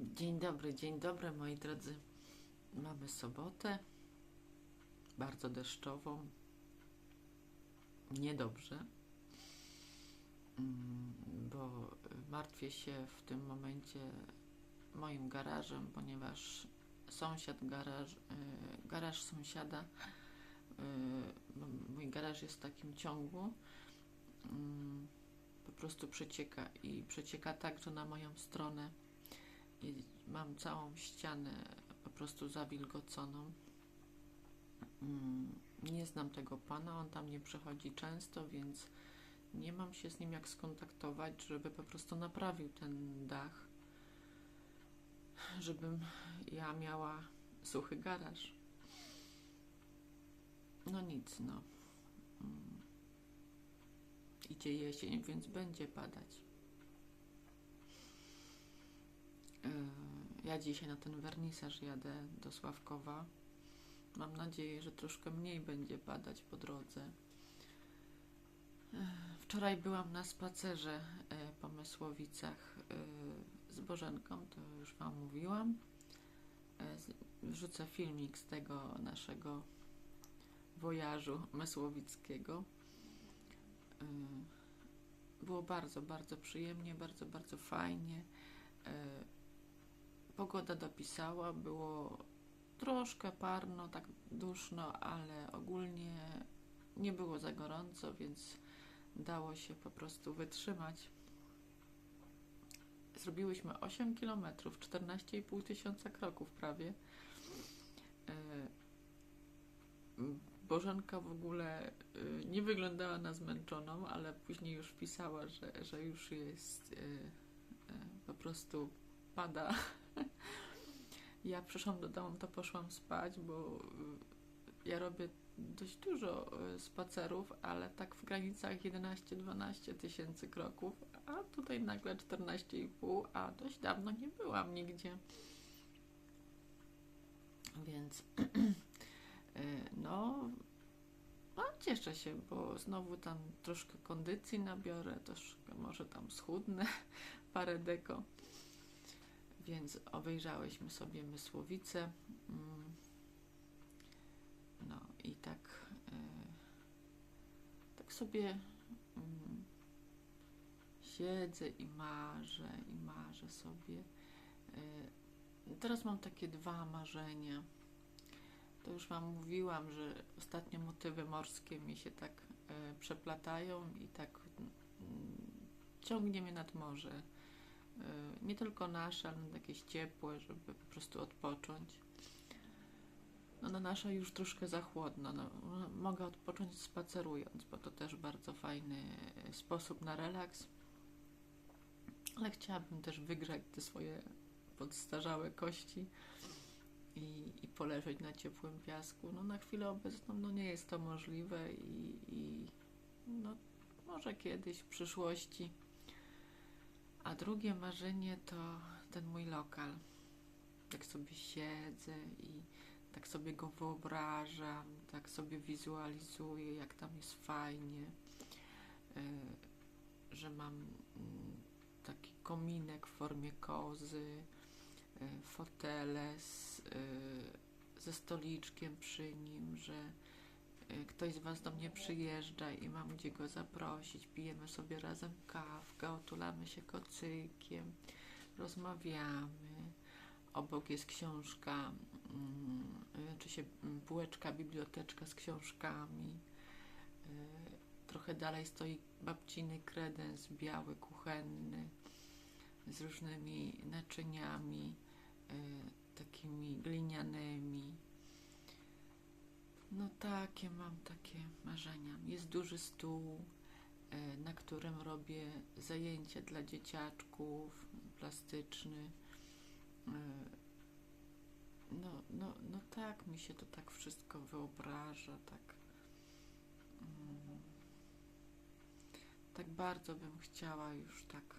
Dzień dobry, dzień dobry moi drodzy. Mamy sobotę, bardzo deszczową. Niedobrze, mm, bo martwię się w tym momencie moim garażem, ponieważ sąsiad garaż, y, garaż sąsiada, y, mój garaż jest w takim ciągu, mm, po prostu przecieka i przecieka także na moją stronę mam całą ścianę po prostu zawilgoconą. Mm, Nie znam tego pana, on tam nie przychodzi często, więc nie mam się z nim jak skontaktować, żeby po prostu naprawił ten dach, żebym ja miała suchy garaż. No nic, no. Mm. Idzie jesień, więc będzie padać. Ja dzisiaj na ten wernisaż jadę do Sławkowa. Mam nadzieję, że troszkę mniej będzie padać po drodze. Yy, Wczoraj byłam na spacerze yy, po Mysłowicach yy, z Bożenką, to już Wam mówiłam. Yy, Wrzucę filmik z tego naszego wojażu mysłowickiego. Yy, Było bardzo, bardzo przyjemnie, bardzo, bardzo fajnie. Pogoda dopisała, było troszkę parno, tak duszno, ale ogólnie nie było za gorąco, więc dało się po prostu wytrzymać. Zrobiłyśmy 8 km, 14,5 tysiąca kroków prawie. E, Bożenka w ogóle e, nie wyglądała na zmęczoną, ale później już pisała, że, że już jest e, po prostu pada. Ja przyszłam do domu, to poszłam spać, bo y, ja robię dość dużo y, spacerów, ale tak w granicach 11-12 tysięcy kroków, a tutaj nagle 14,5, a dość dawno nie byłam nigdzie. Więc y, no, no cieszę się, bo znowu tam troszkę kondycji nabiorę, troszkę może tam schudnę parę deko. Więc obejrzałyśmy sobie Mysłowice. Mm. No i tak, e, tak sobie mm, siedzę i marzę, i marzę sobie. E, teraz mam takie dwa marzenia. To już Wam mówiłam, że ostatnio motywy morskie mi się tak e, przeplatają i tak mm, ciągnie mnie nad morze. Y, nie tylko nasze, ale jakieś ciepłe, żeby po prostu odpocząć. No na nasze już troszkę za chłodno. No, no, mogę odpocząć spacerując, bo to też bardzo fajny sposób na relaks. Ale chciałabym też wygrzać te swoje podstarzałe kości i, i poleżeć na ciepłym piasku. No na chwilę obecną no nie jest to możliwe i, i no może kiedyś w przyszłości. A drugie marzenie to ten mój lokal. Tak sobie siedzę i tak sobie go wyobrażam, tak sobie wizualizuję, jak tam jest fajnie, y, że mam mm, taki kominek w formie kozy, y, fotele z, y, ze stoliczkiem przy nim, że ktoś z Was do mnie przyjeżdża i mam gdzie go zaprosić, pijemy sobie razem kawkę, otulamy się kocykiem, rozmawiamy. Obok jest książka, mm, y, czy się mm, półeczka, biblioteczka z książkami. Y, Trochę dalej stoi babciny kredens biały, kuchenny, z różnymi naczyniami, y, takimi glinianymi. No takie mam takie marzenia. Jest duży stół, e, na którym robię zajęcia dla dzieciaczków, plastyczny. E, No, no, no tak mi się to tak wszystko wyobraża, tak. mm, Tak bardzo bym chciała już tak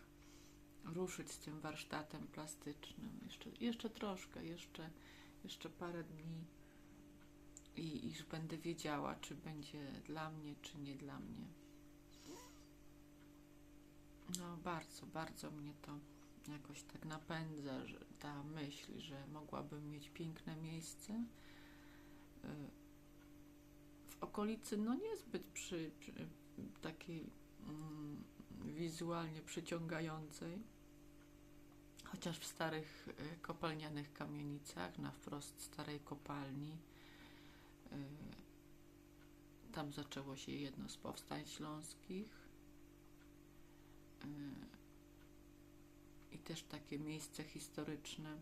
ruszyć z tym warsztatem plastycznym. Jeszcze, jeszcze troszkę, jeszcze, jeszcze parę dni i iż będę wiedziała, czy będzie dla mnie, czy nie dla mnie. No, bardzo, bardzo mnie to jakoś tak napędza, że ta myśl, że mogłabym mieć piękne miejsce y, w okolicy, no niezbyt przy, przy takiej mm, wizualnie przyciągającej, chociaż w starych y, kopalnianych kamienicach, na wprost starej kopalni, tam zaczęło się jedno z powstań śląskich. Y, I też takie miejsce historyczne.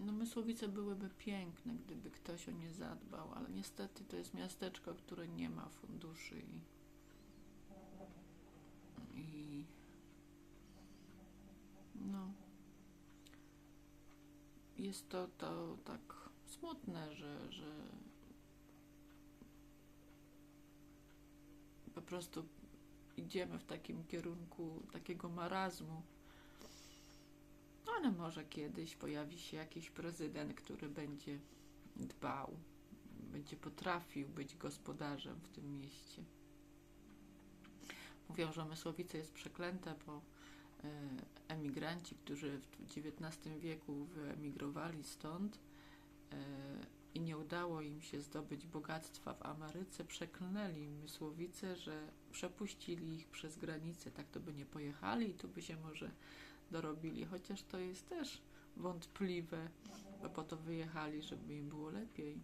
No, Mysłowice byłyby piękne, gdyby ktoś o nie zadbał, ale niestety to jest miasteczko, które nie ma funduszy i no jest to, to tak smutne, że, że po prostu idziemy w takim kierunku takiego marazmu. Ale może kiedyś pojawi się jakiś prezydent, który będzie dbał, będzie potrafił być gospodarzem w tym mieście. Mówią, że Mysłowice jest przeklęte, bo emigranci, którzy w XIX wieku wyemigrowali stąd e, i nie udało im się zdobyć bogactwa w Ameryce, przeklnęli Mysłowice, że przepuścili ich przez granicę, tak to by nie pojechali i tu by się może dorobili, chociaż to jest też wątpliwe, bo po to wyjechali, żeby im było lepiej.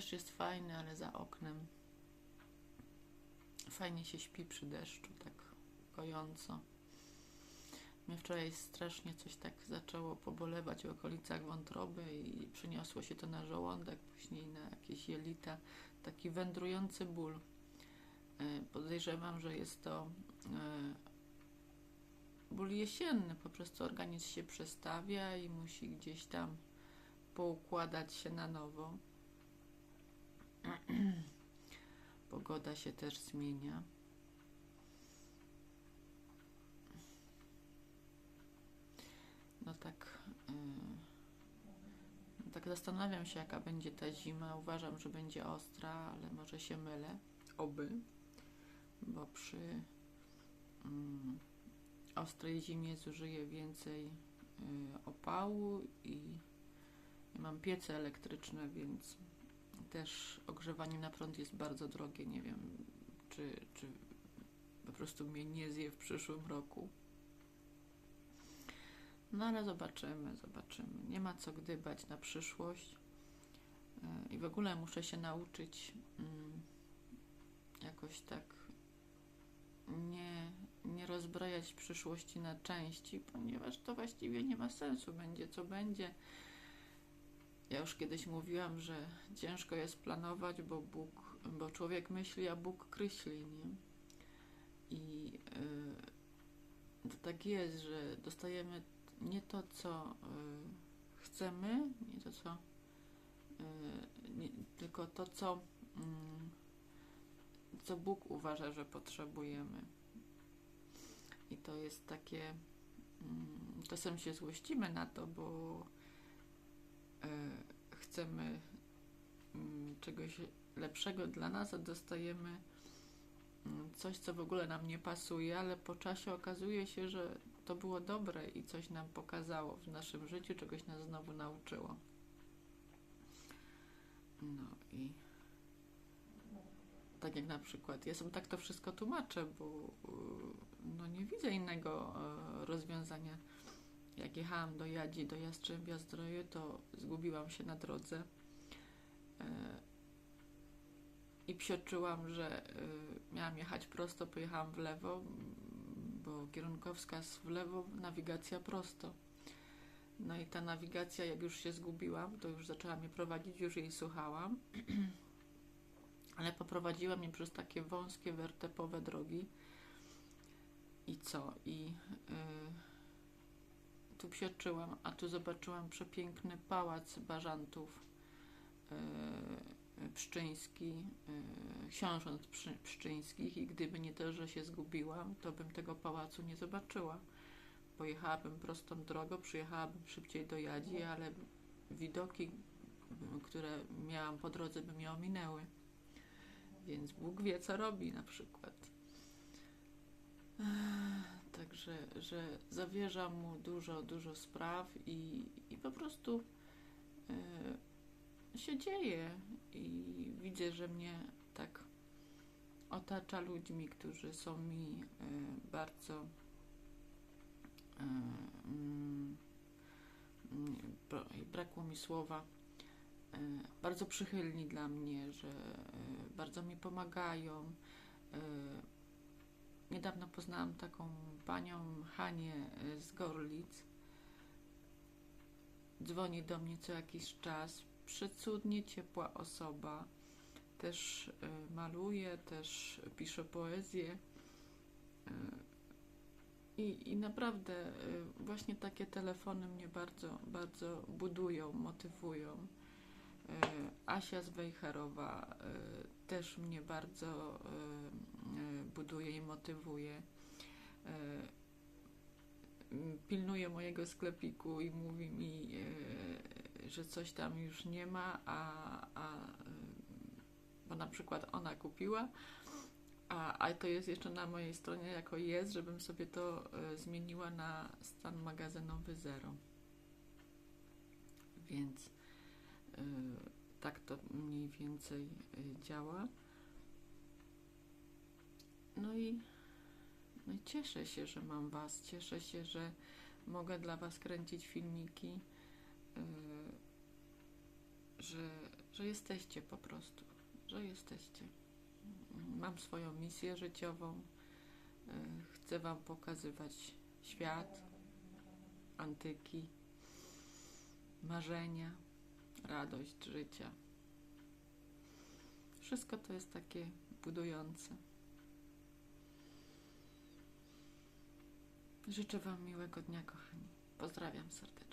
Deszcz jest fajny, ale za oknem fajnie się śpi przy deszczu, tak kojąco. Mnie wczoraj strasznie coś tak zaczęło pobolewać w okolicach wątroby i przyniosło się to na żołądek, później na jakieś jelita. Taki wędrujący ból. E, Podejrzewam, że jest to e, ból jesienny. Po prostu organizm się przestawia i musi gdzieś tam poukładać się na nowo. Pogoda się też zmienia. No tak, yy, tak zastanawiam się, jaka będzie ta zima. Uważam, że będzie ostra, ale może się mylę. Oby, bo przy yy, ostrej zimie zużyję więcej yy, opału i, i mam piece elektryczne, więc też ogrzewanie na prąd jest bardzo drogie. Nie wiem, czy, czy po prostu mnie nie zje w przyszłym roku. No ale zobaczymy, zobaczymy. Nie ma co gdybać na przyszłość. I w ogóle muszę się nauczyć mm, jakoś tak nie, nie rozbrajać przyszłości na części, ponieważ to właściwie nie ma sensu. Będzie co będzie. Ja już kiedyś mówiłam, że ciężko jest planować, bo Bóg, bo człowiek myśli, a Bóg kryśli, nie? I yy, to tak jest, że dostajemy nie to, co y, chcemy, nie to, co, y, nie, tylko to, co, y, co Bóg uważa, że potrzebujemy. I to jest takie, y, czasem się złościmy na to, bo chcemy mm, czegoś lepszego dla nas, a dostajemy mm, coś, co w ogóle nam nie pasuje, ale po czasie okazuje się, że to było dobre i coś nam pokazało w naszym życiu, czegoś nas znowu nauczyło. No i tak jak na przykład, ja sobie tak to wszystko tłumaczę, bo y, no nie widzę innego e, rozwiązania. Jak jechałam do Jadzi, do Jastrzębia Zdroju, to zgubiłam się na drodze e, i psioczyłam, że y, miałam jechać prosto, pojechałam w lewo, bo kierunkowskaz w lewo, nawigacja prosto. No i ta nawigacja, jak już się zgubiłam, to już zaczęła mnie prowadzić, już jej słuchałam, ale poprowadziła mnie przez takie wąskie, wertepowe drogi. I co? I yy, tu psioczyłam, a tu zobaczyłam przepiękny pałac bażantów. Yy, Pszczyński, yy, książąt pszczyńskich i gdyby nie to, że się zgubiłam, to bym tego pałacu nie zobaczyła. pojechałabym prostą drogą, przyjechałabym szybciej do Jadzi, ale widoki, które miałam po drodze, by mnie ominęły. Więc Bóg wie, co robi na przykład. Także, że zawierzam mu dużo, dużo spraw i, i po prostu e, się dzieje i widzę, że mnie tak otacza ludźmi, którzy są mi e, bardzo bra- brakło mi słowa bardzo przychylni dla mnie, że bardzo mi pomagają. Niedawno poznałam taką panią Hanię e, z Gorlic. Dzwoni do mnie co jakiś czas. Przecudnie ciepła osoba. Też e, maluje, też pisze poezję. E, I, I naprawdę e, właśnie takie telefony mnie bardzo, bardzo budują, motywują. Asia Zwejherowa e, też mnie bardzo e, e, buduje i motywuje. E, Pilnuje mojego sklepiku i mówi mi, że coś tam już nie ma, a, a bo na przykład ona kupiła, a, a to jest jeszcze na mojej stronie jako jest, żebym sobie to zmieniła na stan magazynowy zero. Więc tak to mniej więcej e, działa. No i, no i cieszę się, że mam Was. Cieszę się, że mogę dla Was kręcić filmiki, e, że, że jesteście po prostu, że jesteście. Mam swoją misję życiową. e, Chcę Wam pokazywać świat, antyki, marzenia, radość życia. Wszystko to jest takie budujące. Życzę Wam miłego dnia, kochani. Pozdrawiam serdecznie.